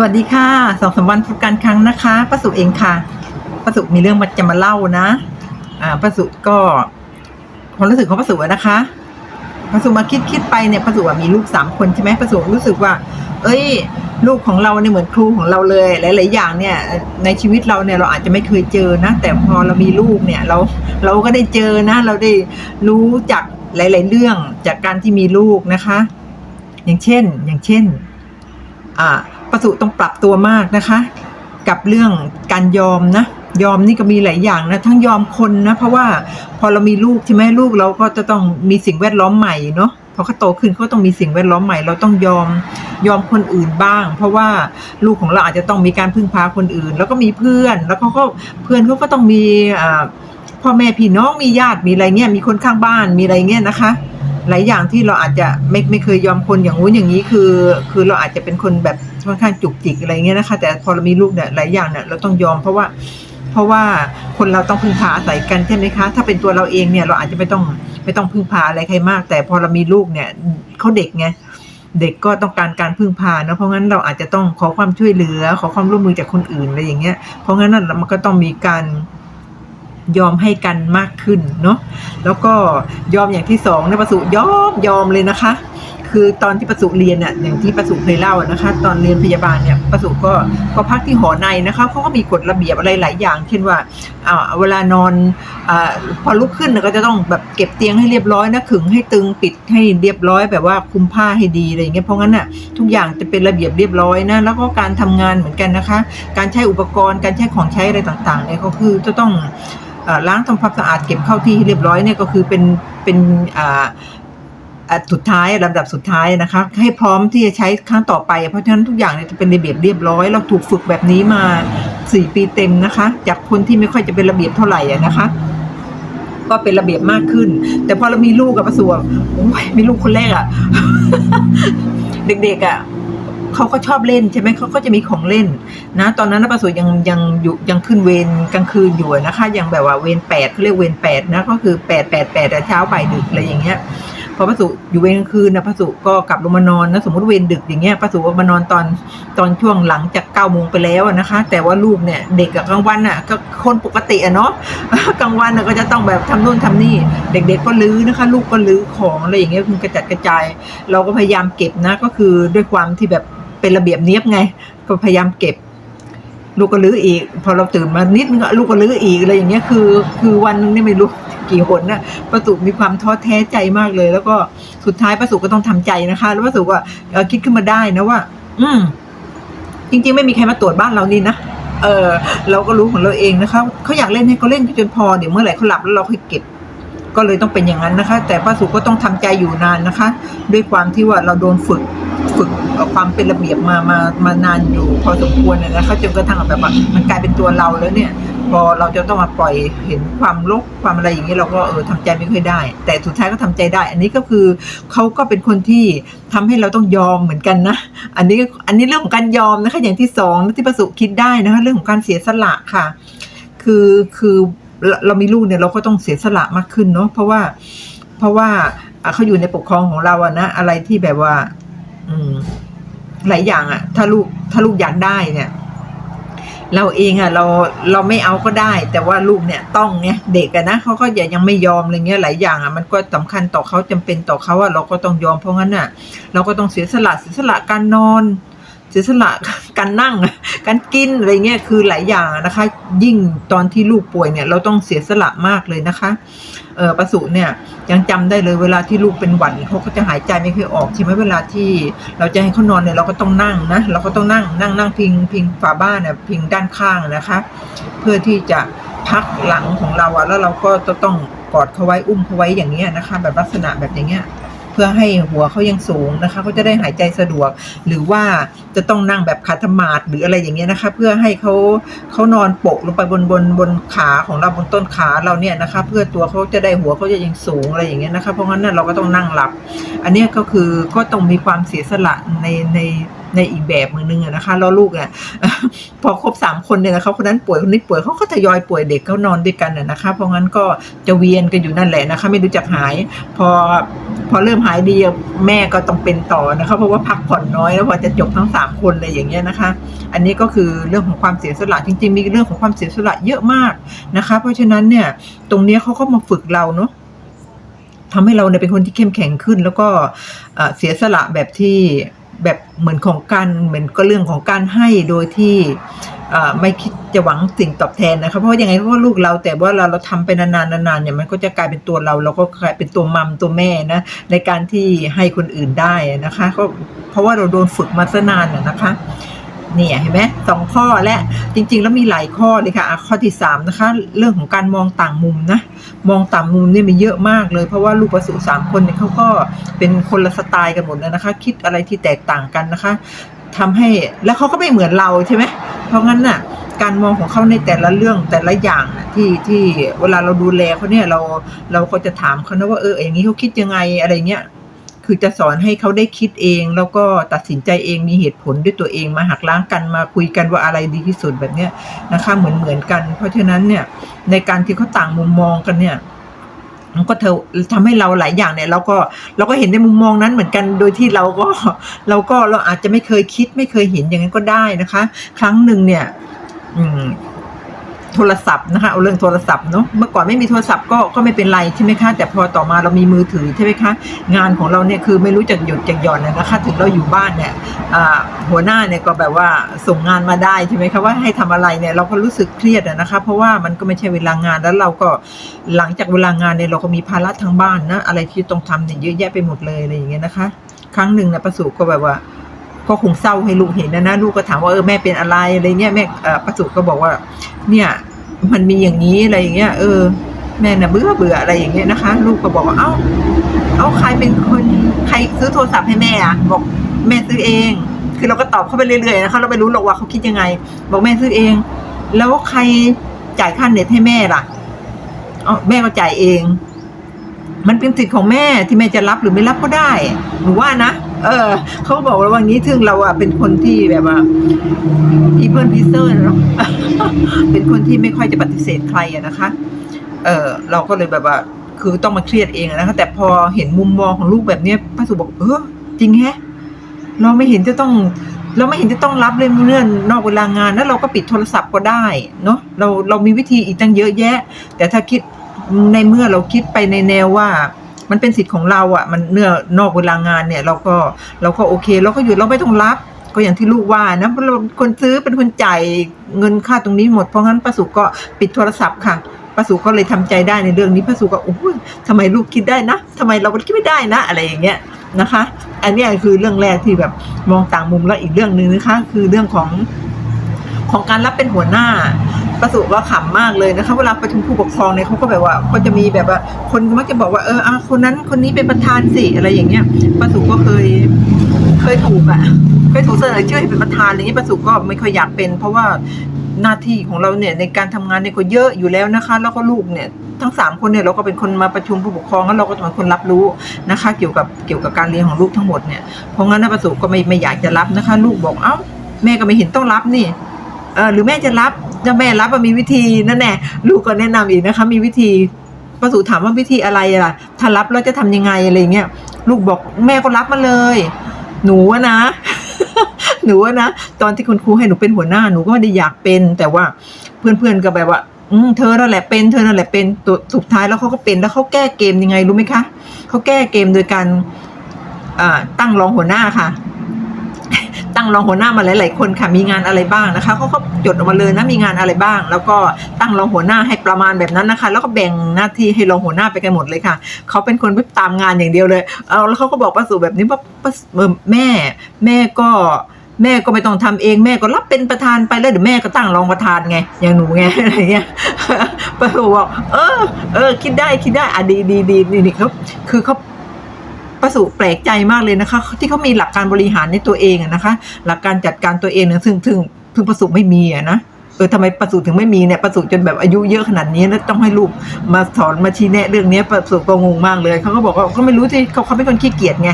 สวัสดีค่ะสองสามวันพบกันครั้งนะคะประสุเองค่ะประสุมีเรื่องมาจะมาเล่านะ อ่าประสุก็ความรู้สึกของประสุนะคะประสุมาคิดคิดไปเนี่ยประสุมีลูกสามคนใช่ไหมประสุรู้สึกว่า เอ้ย ลูกของเราเนี่ยเหมือนครูของเราเลย หลาย ๆ อย่างเนี่ย ในชีวิตเราเนี่ยเราอาจจะไม่เคยเจอนะ แต่พอเรามีลูกเนี่ย เราเราก็ได้เจอนะ เราได้รู้จากหลาย ๆ เรื่องจากการที่มีลูกนะคะ อย่างเช่น อย่างเช่น อ่า ประสุต้องปรับตัวมากนะคะ กับเรื่องการยอมนะยอมนี่ก็มีหลายอย่างนะ ทั้งยอมคนนะ เพราะว่าพอเรามีลูกใช่ไหมลูกเราก็จะต้องมีสิ่งแวดล้อมใหม่เนาะพอเขาโตขึ้นเขาต้องมีสิ่งแวดล้อมใหม่ เราต้องยอมยอมคนอื่นบ้าง เพราะว่าลูกของเราอาจจะต้องมีการพึ่งพาคนอื่น แล้วก็มีเพื่อน แล้วเขาก็เพื่อนเขาก็ต้องมีพ่อแม่พี่น้องมีญาติมีอะไรเงี้ยมีคนข้างบ้านมีอะไรเงี้ยนะคะ หลายอย่างที่เราอาจจะไม่ไม่เคยยอมคนอย่างงู้นอย่างนี้คือ คือเราอาจจะเป็นคนแบบ ค่อนข้างจุกจิกอะไรเงี้ยนะคะ แต่พอเรามีลูกเนี่ยหลายอย่างเนี่ยเราต้องยอมเพราะว่า เพราะว่าคนเราต้องพึ่งพาอาศัยกันใช่ไหมคะ ถ้าเป็นตัวเราเองเนี่ยเราอาจจะไม่ต้องไม่ต้องพึ่งพาอะไรใครมาก แต่พอเรามีลูกเนี่ยเขาเด็กไงเด็กก็ต้องการการพึ่งพาเนะเพราะงั้นเราอาจจะต้องขอความช่วยเหลือ ขอความร่วมมือจากคนอื่นอะไรอย่างเงี้ย เพราะงั้นน่ะมันก็ต้องมีการยอมให้กันมากขึ้นเนาะแล้วก็ยอมอย่างที่สองนะประสุยอมยอมเลยนะคะ คือตอนที่ประสุเรียนอะอย่างที่ประสุเคยเล่าอะนะคะ ตอนเรียนพยาบาลเนี่ยประสุก็ก็พักที่หอในนะคะเขาก็มีกฎระเบียบอะไรหลายอย่าง เช่นว่าอ่าเวลานอนอาพอลุกขึ้นก็จะต้องแบบเก็บเตียงให้เรียบร้อยนะขึงให้ตึงปิดให้เรียบร้อยแบบว่าคุมผ้าให้ดีอะไรอย่างเงี้ยเพราะงั้นอะทุกอย่างจะเป็นระเบียบเรียบร้อยนะแล้วก็การทำงานเหมือนกันนะคะ การใช้อุปกรณ์การใช้ของใช้อะไรต่างๆเนี่ยก็คือจะต้องอล้างทำความสะอาดเก็บเข้าที่ให้เรียบร้อยเนี่ยก็คือเป็นเป็นอ่า สุดท้ายลำดับสุดท้ายนะคะ ให้พร้อมที่จะใช้ครั้งต่อไป เพราะฉะนั้นทุกอย่างเนี่ยจะเป็นระเบียบเรียบร้อย เราถูกฝึกแบบนี้มาสี่ปีเต็มนะคะ จากคนที่ไม่ค่อยจะเป็นระเบียบเท่าไหร่นะคะ ก็เป็นระเบียบมากขึ้น แต่พอเรามีลูกกับประสวบโอ้ยมีลูกคนแรกอะเด็กๆอะเขาก็ชอบเล่นใช่ไหมเขาก็จะมีของเล่น นะ ตอนนั้นนะประสูยังยังอยู่ยังขึ้นเวรกลางคืนอยู่นะคะยังแบบว่าเวรแปดเขาเรียกเวรแปดนะก็คือแปดแปดแปดแต่เช้าบ่ายดึกอะไรอย่างเงี้ย พอประสูอยู่เวรกลางคืนนะประสูก็กลับลงมานอนนะสมมติเวรดึกอย่างเงี้ยประสูก็มานอนตอนตอนช่วงหลังจากเก้าโมงไปแล้วนะคะ แต่ว่าลูกเนี่ยเด็กกับกลางวันอะก็คนปกติอะเนาะกลางวันน่ะก็จะต้องแบบทำนู่นทำนี่ เด็ก ๆ ก็ลื้อนะคะ ลูกก็ลื้อของอะไรอย่างเงี้ยคือกระจัดกระจาย เราก็พยายามเก็บนะก็คือด้วยความที่แบบเป็นระเบียบเนี้ยบไง ก็พยายามเก็บ ลูกก็ลื้ออีก พอเราตื่นมานิดนึงลูกก็ลื้ออีกอะไรอย่างเงี้ยคือ คือวันนึงนี่ไม่รู้กี่หนน่ะประสุมีความท้อแท้ใจมากเลย แล้วก็สุดท้ายประสุก็ต้องทำใจนะคะ แล้วประสุก็คิดขึ้นมาได้นะว่า อืม จริง ๆ ไม่มีใครมาตรวจบ้านเรานี่นะเออเราก็รู้ของเราเองนะคะเขาอยากเล่นให้เขาเล่นจนพอเดี๋ยวเมื่อไหร่เขาหลับแล้วเราค่อยเก็บ ก็เลยต้องเป็นอย่างนั้นนะคะ แต่ป้าสุก็ต้องทำใจอยู่นานนะคะ ด้วยความที่ว่าเราโดนฝึกฝึกความเป็นระเบียบมามามานานอยู่ พอสมควรนะนะคะจนกระทั่งแบบว่ามันกลายเป็นตัวเราแล้วเนี่ยพอเราจะต้องมาปล่อยเห็นความลกความอะไรอย่างนี้เราก็เออทำใจไม่ค่อยได้ แต่สุดท้ายก็ทำใจได้ อันนี้ก็คือเขาก็เป็นคนที่ทำให้เราต้องยอมเหมือนกันนะ อันนี้อันนี้เรื่องของการยอมนะคะอย่างที่สองที่ประสุคิดได้นะคะเรื่องของการเสียสละค่ะ คือคือ เรามีลูกเนี่ยเราก็ต้องเสียสละมากขึ้นเนาะเพราะว่าเพราะว่าเขาอยู่ในปกครองของเราอะนะอะไรที่แบบว่า อืมหลายอย่างอะถ้าลูกถ้าลูกอยากได้เนี่ย เราเองอะเราเราไม่เอาก็ได้ แต่ว่าลูกเนี่ยต้องไงเด็กอะนะเขาก็อย่ายังไม่ยอมอะไรเงี้ยหลายอย่างอะมันก็สำคัญต่อเขาจำเป็นต่อเขาอะเราก็ต้องยอมเพราะงั้นอะเราก็ต้องเสียสละเสียสละการนอน เสียสละการนั่งการกินอะไรเงี้ยคือหลายอย่างนะคะ ยิ่งตอนที่ลูกป่วยเนี่ย เราต้องเสียสละมากเลยนะคะเออประสุเนี่ยยังจำได้เลยเวลาที่ลูกเป็นหวัดเขาก็จะหายใจไม่ค่อยออกใช่ไหมเวลาที่เราจะให้เขานอนเนี่ยเราก็ต้องนั่งนะเราก็ต้องนั่งนั่งนั่งพิงพิงฝาบ้านเนี่ยพิงด้านข้างนะคะ เพื่อที่จะพักหลังของเราอะแล้วเราก็จะต้องกอดเขาไว้อุ้มเขาไว้อย่างเงี้ยนะคะ แบบลักษณะแบบอย่างเงี้ย พื่อให้หัวเขายังสูงนะคะเขาจะได้หายใจสะดวก หรือว่าจะต้องนั่งแบบขัดสมาดหรืออะไรอย่างเงี้ยนะคะ เพื่อให้เขาเขานอนโปะลงไปบนบนบนขาของเราบนต้นขาเราเนี่ยนะคะ เพื่อตัวเขาจะได้หัวเขาจะยังสูงอะไรอย่างเงี้ยนะคะ เพราะงั้นน่ะเราก็ต้องนั่งหลับ อันนี้ก็คือก็ต้องมีความเสียสละในใน ในอีกแบบมือนึงอะนะคะแล้วลูกเนี่ยพอครบสามคนเนี่ยนะคะคนนั้นป่วยคนนี้ป่วยเขาก็ทยอยป่วยเด็กเขานอนด้วยกันน่ะนะคะเพราะงั้นก็จะเวียนกันอยู่นั่นแหละนะคะ ไม่รู้จักหาย พอพอเริ่มหายดีแม่ก็ต้องเป็นต่อนะคะ เพราะว่าพักผ่อนน้อยแล้วพอจะจบทั้งสามคนเลยอย่างเงี้ยนะคะ อันนี้ก็คือเรื่องของความเสียสละจริง ๆ มีเรื่องของความเสียสละเยอะมากนะคะ เพราะฉะนั้นเนี่ยตรงเนี้ยเขาก็มาฝึกเราเนาะทำให้เราเนี่ยเป็นคนที่เข้มแข็งขึ้น แล้วก็เสียสละแบบที่ แบบเหมือนของการเหมือนก็เรื่องของการให้โดยที่ไม่คิดจะหวังสิ่งตอบแทนนะคะเพราะว่ายังไงก็ลูกเราแต่ว่าเราเราทำไปนานๆนานๆเนี่ยมันก็จะกลายเป็นตัวเรา เราก็กลายเป็นตัวมัมตัวแม่นะในการที่ให้คนอื่นได้นะคะก็เพราะว่าเราโดนฝึกมาซะนานนะคะ เนี่ยเห็นไหมสองข้อและจริง ๆ แล้วมีหลายข้อเลยค่ะข้อที่สามนะคะเรื่องของการมองต่างมุมนะมองต่างมุมเนี่ยมีเยอะมากเลยเพราะว่าลูกประสูสามคนเนี่ยเขาก็เป็นคนละสไตล์กันหมดเลยนะคะ คิดอะไรที่แตกต่างกันนะคะทำให้แล้วเขาก็ไม่เหมือนเราใช่ไหมเพราะงั้นน่ะการมองของเขาในแต่ละเรื่องแต่ละอย่างที่ที่เวลาเราดูแลเขาเนี่ยเราเราก็จะถามเขานะว่าเอออย่างนี้เขาคิดยังไงอะไรเงี้ย คือจะสอนให้เขาได้คิดเอง แล้วก็ตัดสินใจเองมีเหตุผลด้วยตัวเองมาหักล้างกันมาคุยกันว่าอะไรดีที่สุดแบบเนี้ยนะคะเหมือนเหมือนกัน เพราะฉะนั้นเนี่ยในการที่เขาต่างมุมมองกันเนี่ยมันก็เธอทำให้เราหลายอย่างเนี่ยเราก็เราก็เห็นในมุมมองนั้นเหมือนกันโดยที่เราก็เราก็เราอาจจะไม่เคยคิดไม่เคยเห็นอย่างนั้นก็ได้นะคะ ครั้งหนึ่งเนี่ย อืม โทรศัพท์นะคะเอาเรื่องโทรศัพท์เนาะเมื่อก่อนไม่มีโทรศัพท์ก็ก็ไม่เป็นไรใช่ไหมคะแต่พอต่อมาเรามีมือถือใช่ไหมคะงานของเราเนี่ยคือไม่รู้จักหยุดจักหย่อนเลยนะคะถึงเราอยู่บ้านเนี่ยหัวหน้าเนี่ยก็แบบว่าส่งงานมาได้ใช่ไหมคะว่าให้ทำอะไรเนี่ยเราก็รู้สึกเครียดนะคะเพราะว่ามันก็ไม่ใช่เวลางานแล้วเราก็หลังจากเวลางานเนี่ยเราก็มีภาระทางบ้านนะอะไรที่ต้องทำเนี่ยเยอะแยะไปหมดเลยอะไรอย่างเงี้ยนะคะ ครั้งหนึ่งนะประสูก็แบบว่า ก็คงเศร้าให้ลูกเห็นนะนะลูกก็ถามว่าเออแม่เป็นอะไรอะไรเงี้ยแม่ประสุก็บอกว่า เนี่ยมันมีอย่างนี้อะไรอย่างเงี้ยเออแม่น่ะเบื่อเบื่ออะไรอย่างเงี้ยนะคะ ลูกก็บอกว่าเอ้าเอ้าใครเป็นคนใครซื้อโทรศัพท์ให้แม่อะบอกแม่ซื้อเอง คือเราก็ตอบเข้าไปเรื่อยๆนะคะเราไม่รู้หรอกว่าเขาคิดยังไง บอกแม่ซื้อเอง แล้วใครจ่ายค่าเน็ตให้แม่ล่ะอ๋อแม่ก็จ่ายเอง มันเป็นสิทธิ์ของแม่ที่แม่จะรับหรือไม่รับก็ได้หนูว่านะ เออเขาบอกว่าวันนี้ถึงเราอะเป็นคนที่แบบว่าอีเพิร์นพิเซอร์เนาะเป็นคนที่ไม่ค่อยจะปฏิเสธใครอะนะคะ เออเราก็เลยแบบว่า คือต้องมาเครียดเองอะนะคะแต่พอเห็นมุมมองของลูกแบบเนี้ยป้าสุบอกเออจริงแฮะ เราไม่เห็นจะต้อง เราไม่เห็นจะต้องรับเรื่องเรื่องนอกเวลางานแล้วเราก็ปิดโทรศัพท์ก็ได้เนาะเราเรามีวิธีอีกตั้งเยอะแยะ แต่ถ้าคิดในเมื่อเราคิดไปในแนวว่า มันเป็นสิทธิ์ของเราอะ่ะมันเนื้อนอกเวลางานเนี่ย เราก็เราก็โอเค เราก็หยุดเราไม่ต้องรับก็อย่างที่ลูกว่านะเราะเราเป็นคนซื้อเป็นคนจ่ายเงินค่าตรงนี้หมดเพราะงั้นป้าสุก็ปิดโทรศัพท์ค่ะป้าสุก็เลยทำใจได้ในเรื่องนี้ป้าสุก็โอ้ยทำไมลูกคิดได้นะทำไมเราคิดไม่ได้นะ อะไรอย่างเงี้ยนะคะ อันนี้คือเรื่องแรกที่แบบมองต่างมุมแล้วอีกเรื่องหนึ่งนะคะ คือเรื่องของของการรับเป็นหัวหน้า ประสูว่าขำมากเลยนะคะ เวลาประชุมผู้ปกครองเนี่ยเขาก็แบบว่าก็จะมีแบบว่า คนก็มักจะบอกว่าเอออะคนนั้นคนนี้เป็นประธานสิอะไรอย่างเงี้ยประสูก็เคย เคยถูกอะเคยถูกเสนอชื่อให้เป็นประธานอะไรเงี้ยประสูก็ไม่ค่อยอยากเป็น เพราะว่าหน้าที่ของเราเนี่ยในการทำงานเนี่ยก็เยอะอยู่แล้วนะคะ แล้วก็ลูกเนี่ยทั้งสามคนเนี่ยเราก็เป็นคนมาประชุมผู้ปกครองแล้วเราก็เป็นคนรับรู้นะคะ เกี่ยวกับเกี่ยวกับการเรียนของลูกทั้งหมดเนี่ยเพราะงั้นนะประสูก็ไม่ไม่อยากจะรับนะคะ ลูกบอกเอ้าแม่ก็ไม่เห็นต้องรับนี่เออหรือแม่จะรับ จะแม่รับมีวิธีนั่นแน่ลูกก็แนะนำอีกนะคะ มีวิธีประสูถามว่าวิธีอะไรล่ะ ถ้ารับแล้วจะทำยังไงอะไรเงี้ยลูกบอกแม่ก็รับมาเลย หนูนะ หนูนะ ตอนที่คุณครูให้หนูเป็นหัวหน้าหนูก็ไม่ได้อยากเป็น แต่ว่าเพื่อนๆก็แบบว่าอืมเธอนั่นแหละเป็นเธอนั่นแหละเป็นตัวสุดท้ายแล้วเขาก็เป็นแล้วเขาแก้เกมยังไงรู้ไหมคะเขาแก้เกมโดยการอ่าตั้งรองหัวหน้าค่ะ รองหัวหน้ามาหลาย ๆ คนค่ะมีงานอะไรบ้างนะคะเขาก็จดออกมาเลยนะมีงานอะไรบ้าง แล้วก็ตั้งรองหัวหน้าให้ประมาณแบบนั้นนะคะ แล้วก็แบ่งหน้าที่ให้รองหัวหน้าไปกันหมดเลยค่ะเขาเป็นคนไปตามงานอย่างเดียวเลยเอาแล้วเขาก็บอกป้าสุแบบนี้ว่าป้าแม่แม่ก็แม่ก็ไม่ต้องทำเองแม่ก็รับเป็นประธานไปแล้วเดี๋ยวแม่ก็ตั้งรองประธานไงอย่างหนูไงอะไรเงี้ยป้าสุบอกเออเออคิดได้คิดได้อะดีดีดีนี่เขาคือเขา ประสุแปลกใจมากเลยนะคะ ที่เขามีหลักการบริหารในตัวเองอะนะคะ หลักการจัดการตัวเองเนี่ยซึ่งซึ่งซึ่งประสุไม่มีอะนะเออทำไมประสูถึงไม่มีเนี่ยประสูจนแบบอายุเยอะขนาดนี้แล้วต้องให้ลูกมาสอนมาชี้แนะเรื่องนี้ประสูก็งงมากเลยเขาก็บอกว่าเขาไม่รู้สิเขาเขาเป็นคนขี้เกียจไง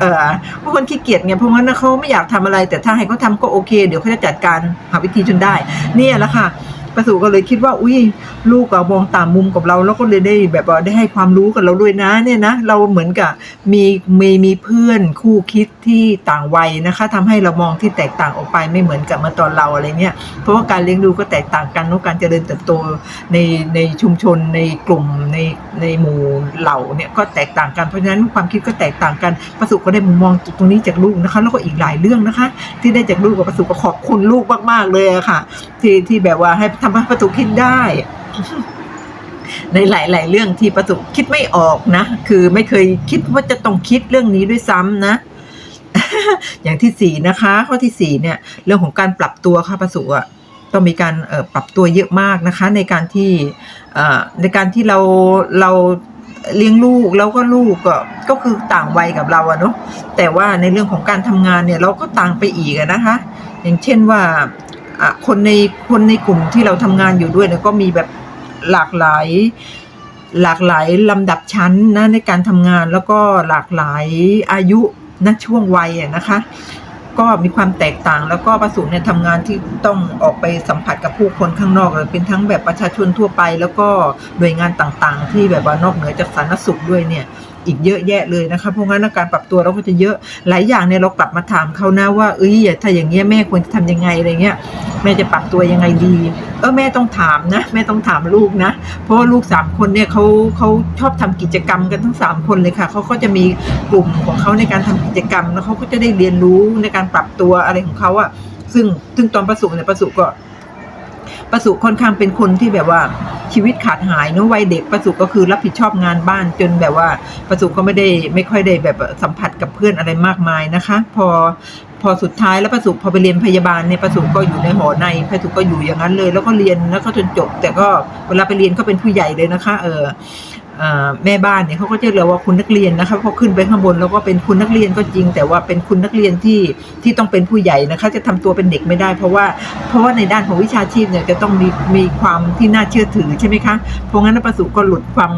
เออบางคนขี้เกียจไงเพราะงั้นนะเขาไม่อยากทำอะไร แต่ถ้าให้เขาทำก็โอเค เดี๋ยวเขาจะจัดการหาวิธีจนได้ เนี่ยแหละค่ะ ประสูก็เลยคิดว่า อุ้ยลูกอะมองตามมุมกับเรา แล้วก็เลยได้แบบว่าได้ให้ความรู้กับเราด้วยนะเนี่ยนะเราเหมือนกับมีมีมีเพื่อนคู่คิดที่ต่างวัยนะคะทำให้เรามองที่แตกต่างออกไปไม่เหมือนกับเมื่อตอนเราอะไรเนี่ยเพราะว่าการเลี้ยงดูก็แตกต่างกันเนอะการเจริญเติบโตในในชุมชนในกลุ่มในในหมู่เหล่าเนี่ยก็แตกต่างกันเพราะฉะนั้นความคิดก็แตกต่างกันประสุก็ได้มุมมองตรงนี้จากลูกนะคะ แล้วก็อีกหลายเรื่องนะคะ ที่ได้จากลูกกับประสุก็ขอบคุณลูกมากๆเลยะค่ะ ที่ที่แบบว่าให้ทำให้ประสุคิดได้ ในหลาย ๆ เรื่องที่ประสุคิดไม่ออกนะ คือไม่เคยคิดว่าจะต้องคิดเรื่องนี้ด้วยซ้ำนะ อย่างที่สี่นะคะ ข้อที่สี่เนี่ย เรื่องของการปรับตัวค่ะประสุอะต้องมีการปรับตัวเยอะมากนะคะ ในการที่ในการที่เราเราเลี้ยงลูกแล้วก็ลูกก็ก็คือต่างวัยกับเราอะเนาะแต่ว่าในเรื่องของการทำงานเนี่ยเราก็ต่างไปอีกนะคะ อย่างเช่นว่า คนในคนในกลุ่มที่เราทำงานอยู่ด้วยเนี่ยก็มีแบบหลากหลาย หลากหลายลำดับชั้นนะในการทำงานแล้วก็หลากหลายอายุณช่วงวัยนะคะ ก็มีความแตกต่างแล้วก็ประสูนเนี่ยทำงานที่ต้องออกไปสัมผัสกับผู้คนข้างนอกเลยเป็นทั้งแบบประชาชนทั่วไป แล้วก็หน่วยงานต่างๆ ที่แบบว่านอกเหนือจากสาธารณสุขด้วยเนี่ย อีกเยอะแยะเลยนะคะเพราะงั้นการปรับตัวเราก็จะเยอะหลายอย่างเนี่ยเรากลับมาถามเขานะว่าเอ้ยถ้าอย่างเงี้ยแม่ควรจะทำยังไงอะไรเงี้ยแม่จะปรับตัวยังไงดีเออแม่ต้องถามนะแม่ต้องถามลูกนะ เพราะว่าลูกสามคนเนี่ยเขาเขาชอบทำกิจกรรมกันทั้งสามคนเลยค่ะเขาก็จะมีกลุ่มของเขาในการทำกิจกรรมแล้วเขาก็จะได้เรียนรู้ในการปรับตัวอะไรของเขาอะซึ่งซึ่งตอนประสูเนี่ยประสูก็ ประสุค่อนข้างเป็นคนที่แบบว่าชีวิตขาดหายเนอะวัยเด็กประสุก็คือรับผิดชอบงานบ้านจนแบบว่าประสุก็ไม่ได้ไม่ค่อยได้แบบสัมผัสกับเพื่อนอะไรมากมายนะคะ พอพอสุดท้ายแล้วประสุพอไปเรียนพยาบาลเนี่ยประสุก็อยู่ในหอในประสุก็อยู่อย่างนั้นเลย แล้วก็เรียนแล้วก็จนจบ แต่ก็เวลาไปเรียนก็เป็นผู้ใหญ่เลยนะคะ เออ แม่บ้านเนี่ยเขาก็จะเรียกว่าคุณนักเรียนนะคะพอขึ้นไปข้างบนแล้วก็เป็นคุณนักเรียนก็จริง แต่ว่าเป็นคุณนักเรียนที่ที่ต้องเป็นผู้ใหญ่นะคะ จะทำตัวเป็นเด็กไม่ได้ เพราะว่าเพราะว่าในด้านของวิชาชีพเนี่ยจะต้องมีมีความที่น่าเชื่อถือใช่ไหมคะเพราะงั้นประสุก็หลุดความ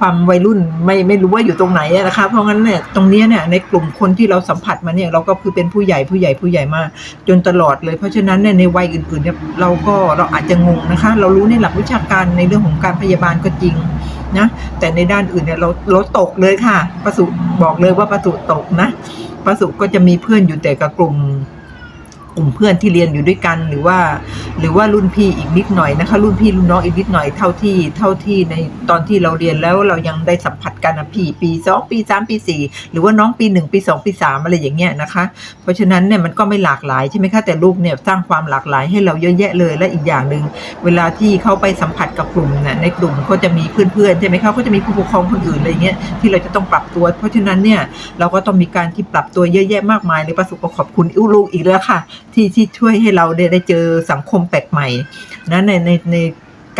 ความวัยรุ่นไม่ไม่รู้ว่าอยู่ตรงไหนนะคะ เพราะงั้นเนี่ยตรงนี้เนี่ยในกลุ่มคนที่เราสัมผัสมาเนี่ยเราก็คือเป็นผู้ใหญ่ผู้ใหญ่ผู้ใหญ่มากจนตลอดเลย เพราะฉะนั้นเนี่ยในวัยอื่นๆเนี่ยเราก็เราอาจจะงงนะคะ เรารู้ในหลักวิชาการในเรื่องของการพยาบาลก็จริง นะแต่ในด้านอื่นเนี่ยเราเราตกเลยค่ะประสุบอกเลยว่าประสุตกนะประสุก็จะมีเพื่อนอยู่แต่กับกลุ่ม กลุ่มเพื่อนที่เรียนอยู่ด้วยกันหรือว่า หรือว่ารุ่นพี่อีกนิดหน่อยนะคะ รุ่นพี่รุ่นน้องอีกนิดหน่อยเท่าที่เท่าที่ในตอนที่เราเรียนแล้วเรายังได้สัมผัสกันนะพี่ปีสองปีสามปีสี่หรือว่าน้องปีหนึ่งปีสองปีสามอะไรอย่างเงี้ยนะคะ เพราะฉะนั้นเนี่ยมันก็ไม่หลากหลายใช่ไหมคะแต่ลูกเนี่ยสร้างความหลากหลายให้เราเยอะแยะเลยและอีกอย่างหนึ่งเวลาที่เขาไปสัมผัสกับกลุ่มเนี่ยในกลุ่มก็จะมีเพื่อนๆใช่ไหมคะก็จะมีผู้ปกครองคนอื่นอะไรเงี้ยที่เราจะต้องปรับตัว เพราะฉะนั้นเนี่ยเราก็ต้องมีการที่ปรับตัวเยอะแยะมากมายเลยประสบขอบคุณอิ้วลูกอีกแล้วค่ะ ที่ที่ช่วยให้เราได้ได้เจอสังคมแปลกใหม่นะในในใน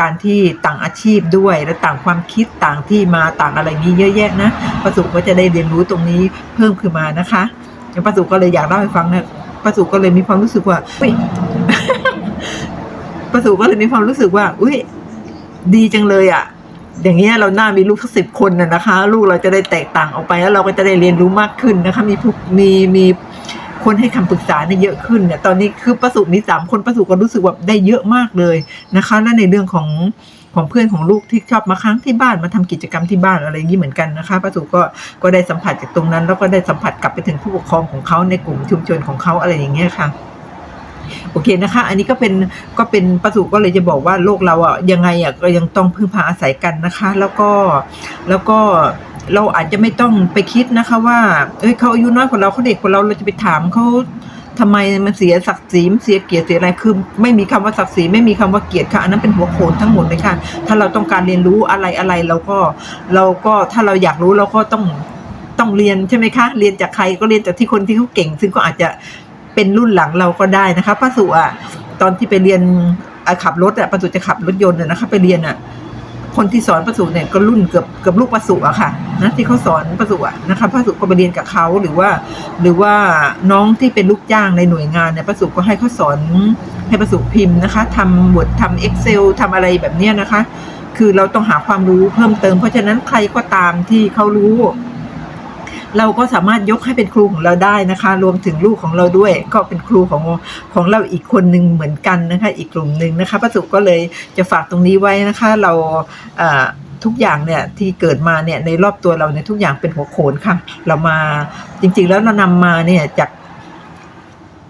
การที่ต่างอาชีพด้วยและต่างความคิดต่างที่มาต่างอะไรนี้เยอะแยะนะประสุก็จะได้เรียนรู้ตรงนี้เพิ่มขึ้นมานะคะแล้วประสุก็เลยอยากเล่าให้ฟังนะประสุก็เลยมีความรู้สึกว่าอุ้ยประสุก็เลยมีความรู้สึกว่า อุ้ยดีจังเลยอะอย่างเงี้ยเราหน้ามีลูกสักสิบคนน่ะนะคะ ลูกเราจะได้แตกต่างออกไปแล้วเราก็จะได้เรียนรู้มากขึ้นนะคะ มีผู้มีมี คนให้คำปรึกษาเนี่ยเยอะขึ้นเนี่ยตอนนี้คือประสุมีสามคนประสุก็รู้สึกว่าได้เยอะมากเลยนะคะและในเรื่องของของเพื่อนของลูกที่ชอบมาค้างที่บ้านมาทำกิจกรรมที่บ้านอะไรอย่างนี้เหมือนกันนะคะประสุก็ก็ได้สัมผัสจากตรงนั้น แล้วก็ได้สัมผัสกลับไปถึงผู้ปกครองของเขาในกลุ่มชุมชนของเขาอะไรอย่างเงี้ยค่ะโอเคนะคะ อันนี้ก็เป็นก็เป็นประสูก็เลยจะบอกว่าโลกเราอะยังไงอะก็ยังต้องพึ่งพาอาศัยกันนะคะ แล้วก็แล้วก็ เราอาจจะไม่ต้องไปคิดนะคะ ว่า เอ้ยเขาอายุน้อยกว่าเราเขาเด็กกว่าเราเราจะไปถามเขาทำไมมันเสียศักดิ์ศรีเสียเกียรติเสียอะไรคือไม่มีคำว่าศักดิ์ศรีไม่มีคำว่าเกียรติค่ะอันนั้นเป็นหัวโขนทั้งหมดเลยค่ะถ้าเราต้องการเรียนรู้อะไรอะไรเราก็เราก็ถ้าเราอยากรู้เราก็ต้องต้องเรียนใช่ไหมคะ เรียนจากใครก็เรียนจากที่คนที่เขาเก่ง ซึ่งก็อาจจะเป็นรุ่นหลังเราก็ได้นะคะป้าสุอะตอนที่ไปเรียนขับรถอะป้าสุจะขับรถยนต์นะคะไปเรียนอะ คนที่สอนประสุเนี่ยก็รุ่นเกือบเกือบลูกประสุอะค่ะนะที่เขาสอนประสุอะนะคะประสุก็ไปเรียนกับเขาหรือว่า หรือว่าน้องที่เป็นลูกจ้างในหน่วยงานเนี่ยประสุก็ให้เขาสอนให้ประสุพิมพ์นะคะทำบททำเอ็กเซลทำอะไรแบบเนี้ยนะคะ คือเราต้องหาความรู้เพิ่มเติม เพราะฉะนั้นใครก็ตามที่เขารู้ เราก็สามารถยกให้เป็นครูของเราได้นะคะ รวมถึงลูกของเราด้วย ก็เป็นครูของของเราอีกคนหนึ่งเหมือนกันนะคะ อีกกลุ่มหนึ่งนะคะประสุก็เลยจะฝากตรงนี้ไว้นะคะ เราทุกอย่างเนี่ยที่เกิดมาเนี่ยในรอบตัวเราเนี่ยทุกอย่างเป็นหัวโขนค่ะ เรามาจริงๆแล้วเรานำมาเนี่ยจาก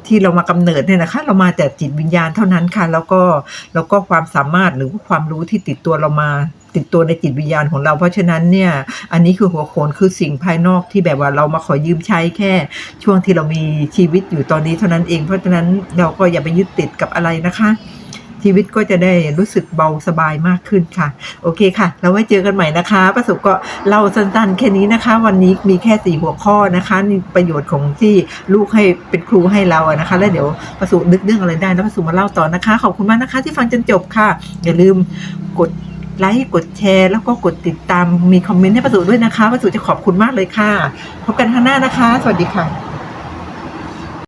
ที่เรามากำเนิดเนี่ยนะคะ เรามาแต่จิตวิญญาณเท่านั้นค่ะ แล้วก็แล้วก็ความสามารถหรือความรู้ที่ติดตัวเรามา ติดตัวในจิตวิญญาณของเรา เพราะฉะนั้นเนี่ยอันนี้คือหัวโขนคือสิ่งภายนอกที่แบบว่าเรามาขอยืมใช้แค่ ช่วงที่เรามีชีวิตอยู่ตอนนี้เท่านั้นเอง เพราะฉะนั้นเราก็อย่าไปยึดติดกับอะไรนะคะชีวิตก็จะได้รู้สึกเบาสบายมากขึ้นค่ะ โอเคค่ะ เราไว้เจอกันใหม่นะคะประสบก็เล่าสั้นๆแค่นี้นะคะ วันนี้มีแค่สี่หัวข้อนะคะนี่ประโยชน์ของที่ลูกให้เป็นครูให้เราอะนะคะ แล้วเดี๋ยวประสุนึกเรื่องอะไรได้แล้วประสุมาเล่าต่อนะคะ ขอบคุณมากนะคะ ที่ฟังจนจบค่ะ อย่าลืมกด ไลค์กดแชร์ แล้วก็กดติดตามมีคอมเมนต์ให้ประสุด้วยนะคะประสุจะขอบคุณมากเลยค่ะ พบกันข้างหน้านะคะ สวัสดีค่ะ